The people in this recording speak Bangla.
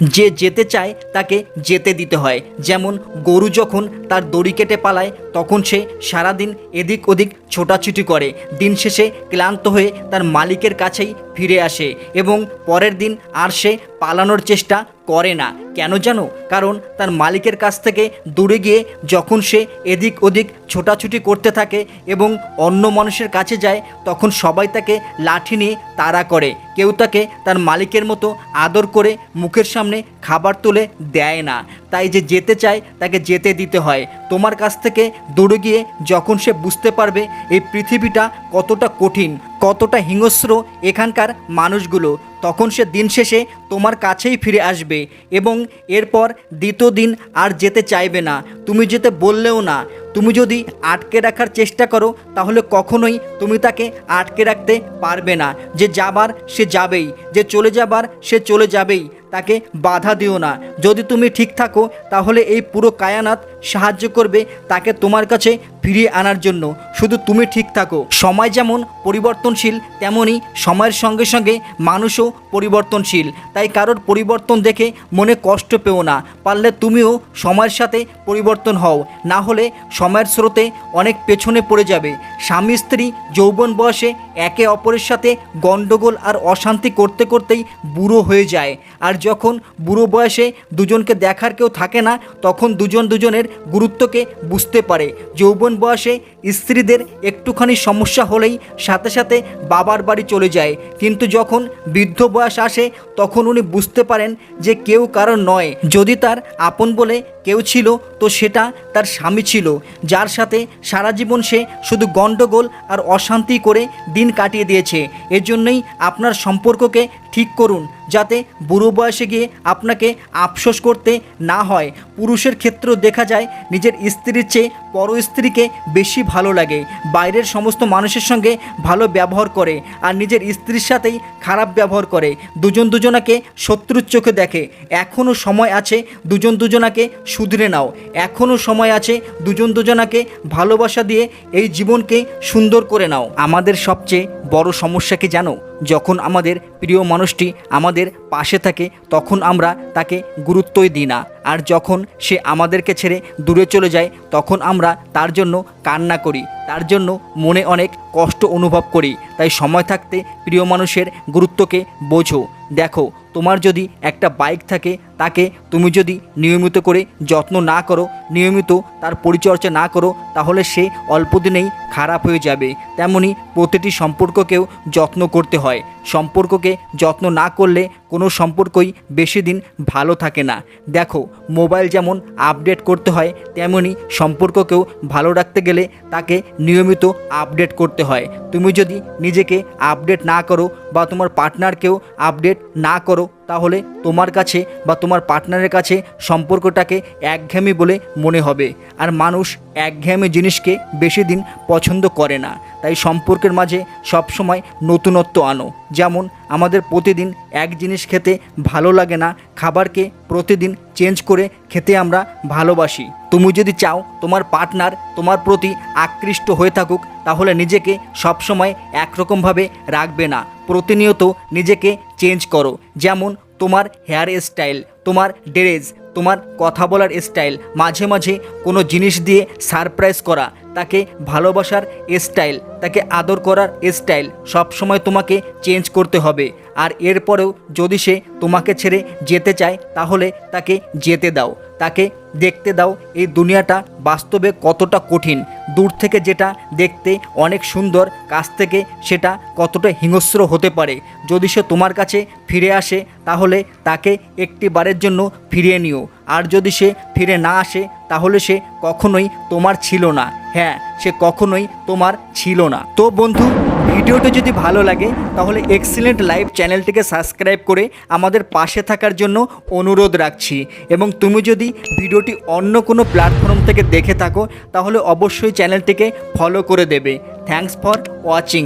যে যেতে চায় তাকে যেতে দিতে হয়। যেমন গরু যখন তার দড়ি কেটে পালায়, তখন সে সারাদিন এদিক ওদিক ছোটাছুটি করে। দিন শেষে ক্লান্ত হয়ে তার মালিকের কাছেই ফিরে আসে এবং পরের দিন আর সে পালানোর চেষ্টা করে না। কেন জানো? কারণ তার মালিকের কাছ থেকে দূরে গিয়ে যখন সে এদিক ওদিক ছোটাছুটি করতে থাকে এবং অন্য মানুষের কাছে যায়, তখন সবাই তাকে লাঠি নিয়ে তাড়া করে। কেউ তাকে তার মালিকের মতো আদর করে মুখের সামনে খাবার তুলে দেয় না। তাই যে যেতে চায়, তাকে যেতে দিতে হয়। তোমার কাছ থেকে দূরে গিয়ে যখন সে বুঝতে পারবে, এই পৃথিবীটা কতটা কঠিন কতটা হিংস্র এখানকার মানুষগুলো, তখন সে দিন শেষে তোমার কাছেই ফিরে আসবে এবং এরপর দ্বিতীয় দিন আর যেতে চাইবে না। তুমি যেতে বললেও না। তুমি যদি আটকে রাখার চেষ্টা করো, তাহলে কখনোই তুমি তাকে আটকে রাখতে পারবে না। যে যাবার সে যাবেই, যে চলে যাবার সে চলে যাবেই। তাকে বাধা দিও না। যদি তুমি ঠিক থাকো, তাহলে এই পুরো কায়ানাত সাহায্য করবে তাকে তোমার কাছে ফিরিয়ে আনার জন্য। শুধু তুমি ঠিক থাকো। সময় যেমন পরিবর্তনশীল তেমনই সময়ের সঙ্গে সঙ্গে মানুষও পরিবর্তনশীল। তাই কারোর পরিবর্তন দেখে মনে কষ্ট পেও না। পারলে তুমিও সময়ের সাথে পরিবর্তন হও। না হলে সময়ের স্রোতে অনেক পেছনে পড়ে যাবে। স্বামী স্ত্রী যৌবন বয়সে একে অপরের সাথে গণ্ডগোল আর অশান্তি করতে করতেই বুড়ো হয়ে যায়। আর যখন বুড়ো বয়সে দুজনকে দেখার কেউ থাকে না, তখন দুজন দুজনের গুরুত্বকে বুঝতে পারে। যৌবন বয়সে স্ত্রীদের একটুখানি সমস্যা হলেই সাথে সাথে বাবার বাড়ি চলে যায়। কিন্তু যখন বৃদ্ধ বয়স আসে, তখন উনি বুঝতে পারেন যে কেউ কারণ নয়। যদি তার আপন বলে কেউ ছিল, তো সেটা তার স্বামী ছিল। যার সাথে সারা জীবন সে শুধু গণ্ডগোল আর অশান্তি করে দিন কাটিয়ে দিয়েছে। এর জন্যই আপনার সম্পর্ককে ঠিক করুন, যাতে বুড়ো বয়সে গিয়ে আপনাকে আফসোস করতে না হয়। পুরুষের ক্ষেত্রেও দেখা যায়, নিজের স্ত্রীর চেয়ে পর স্ত্রীকে বেশি ভালো লাগে। বাইরের সমস্ত মানুষের সঙ্গে ভালো ব্যবহার করে আর নিজের স্ত্রীর সাথেই খারাপ ব্যবহার করে। দুজন দুজনাকে শত্রুর চোখে দেখে। এখনও সময় আছে, দুজন দুজনাকে শুধরে নাও। এখনও সময় আছে, দুজন দুজনাকে ভালোবাসা দিয়ে এই জীবনকে সুন্দর করে নাও। আমাদের সবচেয়ে বড় সমস্যা কি জানো? যখন আমাদের প্রিয় মানুষটি আমাদের পাশে থাকে, তখন আমরা তাকে গুরুত্বই দিই না। আর যখন সে আমাদেরকে ছেড়ে দূরে চলে যায়, তখন আমরা তার জন্য কান্না করি, তার জন্য মনে অনেক কষ্ট অনুভব করি। তাই সময় থাকতে প্রিয় মানুষের গুরুত্বকে বোঝো। দেখো, তোমার যদি একটা বাইক থাকে তাকে তুমি যদি নিয়মিত করে যত্ন না করো, নিয়মিত তার পরিচর্যা না করো, তাহলে সে অল্প দিনেই খারাপ হয়ে যাবে। তেমনি প্রতিটি সম্পর্ককেও যত্ন করতে হয়। সম্পর্ককে যত্ন না করলে কোনো সম্পর্কই বেশি দিন ভালো থাকে না। দেখো, মোবাইল যেমন আপডেট করতে হয়, তেমনি সম্পর্ককেও ভালো রাখতে গেলে তাকে নিয়মিত আপডেট করতে হয়। তুমি যদি নিজেকে আপডেট না করো বা তোমার পার্টনারকেও আপডেট না করো তাহলে তোমার কাছে বা তোমার পার্টনারের কাছে সম্পর্কটাকে একঘেয়েমি বলে মনে হবে। আর মানুষ একঘেয়েমি জিনিসকে বেশি দিন পছন্দ করে না। তাই সম্পর্কের মাঝে সবসময় নতুনত্ব আনো। যেমন আমাদের প্রতিদিন এক জিনিস খেতে ভালো লাগে না, খাবারকে প্রতিদিন চেঞ্জ করে খেতে আমরা ভালোবাসি। তুমি যদি চাও তোমার পার্টনার তোমার প্রতি আকৃষ্ট হয়ে থাকুক, তাহলে নিজেকে সবসময় একরকমভাবে রাখবে না। প্রতিনিয়ত নিজেকে চেঞ্জ করো। যেমন, তোমার হেয়ার স্টাইল, তোমার ড্রেস, তোমার কথা বলার স্টাইল, মাঝে মাঝে কোনো জিনিস দিয়ে সারপ্রাইজ করা, তাকে ভালোবাসার স্টাইল, তাকে আদর করার স্টাইল সবসময় তোমাকে চেঞ্জ করতে হবে। আর এরপরেও যদি সে তোমাকে ছেড়ে যেতে চায়, তাহলে তাকে যেতে দাও, তাকে দেখতে দাও, এই দুনিয়াটা বাস্তবে কতটা কঠিন। দূর থেকে যেটা দেখতে অনেক সুন্দর, কাছ থেকে সেটা কতটা হিংস্র হতে পারে। যদি সে তোমার কাছে ফিরে আসে, তাহলে তাকে একটি বারের জন্য ফিরিয়ে নিও। আর যদি সে ফিরে না আসে, তাহলে সে কখনোই তোমার ছিল না। হ্যাঁ সে কখনোই তোমার ছিল না। তো বন্ধু, ভিডিওটি যদি ভালো লাগে, তাহলে এক্সিলেন্ট লাইভ চ্যানেলটিকে সাবস্ক্রাইব করে আমাদের পাশে থাকার জন্য অনুরোধ রাখছি। এবং তুমি যদি ভিডিওটি অন্য কোনো প্ল্যাটফর্ম থেকে দেখে থাকো, তাহলে অবশ্যই চ্যানেলটিকে ফলো করে দেবে। Thanks for watching